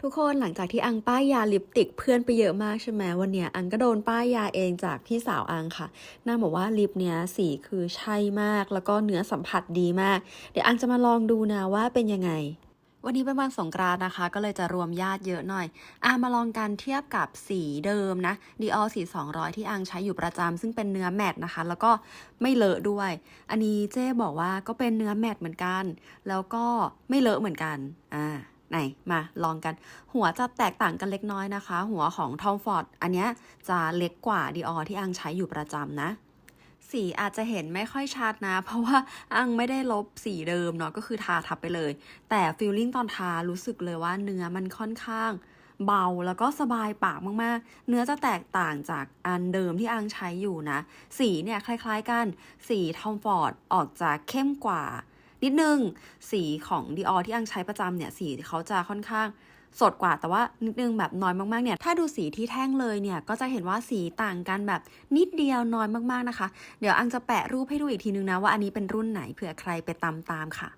ทุกคนหลังจากที่อังป้ายยาลิปติกเพื่อนไปเยอะมากใช่ไหมวันเนี้ยอังก็โดนป้ายยาเองจากพี่สาวอังค่ะนางบอกว่าลิปเนี้ยสีคือใช่มาก แล้วก็เนื้อสัมผัสดีมาก เดี๋ยวอังจะมาลองดูนะว่าเป็นยังไงวันนี้เป็นวันสงกรานต์นะคะ ก็เลยจะรวมญาติเยอะหน่อยอะมาลองกันเทียบกับสีเดิมนะ Dior สี 200 ที่อังใช้อยู่ประจำซึ่งเป็นเนื้อแมตต์นะคะ แล้วก็ไม่เลอะด้วย อันนี้เจ๊บอกว่าก็เป็นเนื้อแมตต์เหมือนกัน แล้วก็ไม่เลอะเหมือนกันอ่า ไหนมาลองกัน หัวจะแตกต่างกันเล็กน้อยนะคะ หัวของ Tom Ford อันเนี้ยจะเล็กกว่า Dior ที่อังใช้อยู่ประจำนะ สีอาจจะเห็นไม่ค่อยชัดนะ เพราะว่าอังไม่ได้ลบสีเดิมเนาะก็คือทาทับไปเลย แต่ฟีลลิ่งตอนทารู้สึกเลยว่าเนื้อมันค่อนข้างเบาแล้วก็สบายปากมากๆ เนื้อจะแตกต่างจากอันเดิมที่อังใช้อยู่นะ สีเนี่ยคล้ายๆกัน สีทอมฟอร์ดออกจะเข้มกว่า นิดนึง สีของดีออที่อังใช้ประจำเนี่ย สีเขาจะค่อนข้างสดกว่าแต่ว่านิดนึงแบบน้อยมากๆเนี่ยถ้าดูสีที่แท่งเลยเนี่ยก็จะเห็นว่าสีต่างกันแบบนิดเดียวน้อยมากๆนะคะ เดี๋ยวอังจะแปะรูปให้ดูอีกทีนึงนะว่าอันนี้เป็นรุ่นไหนเผื่อใครไปตามตามค่ะ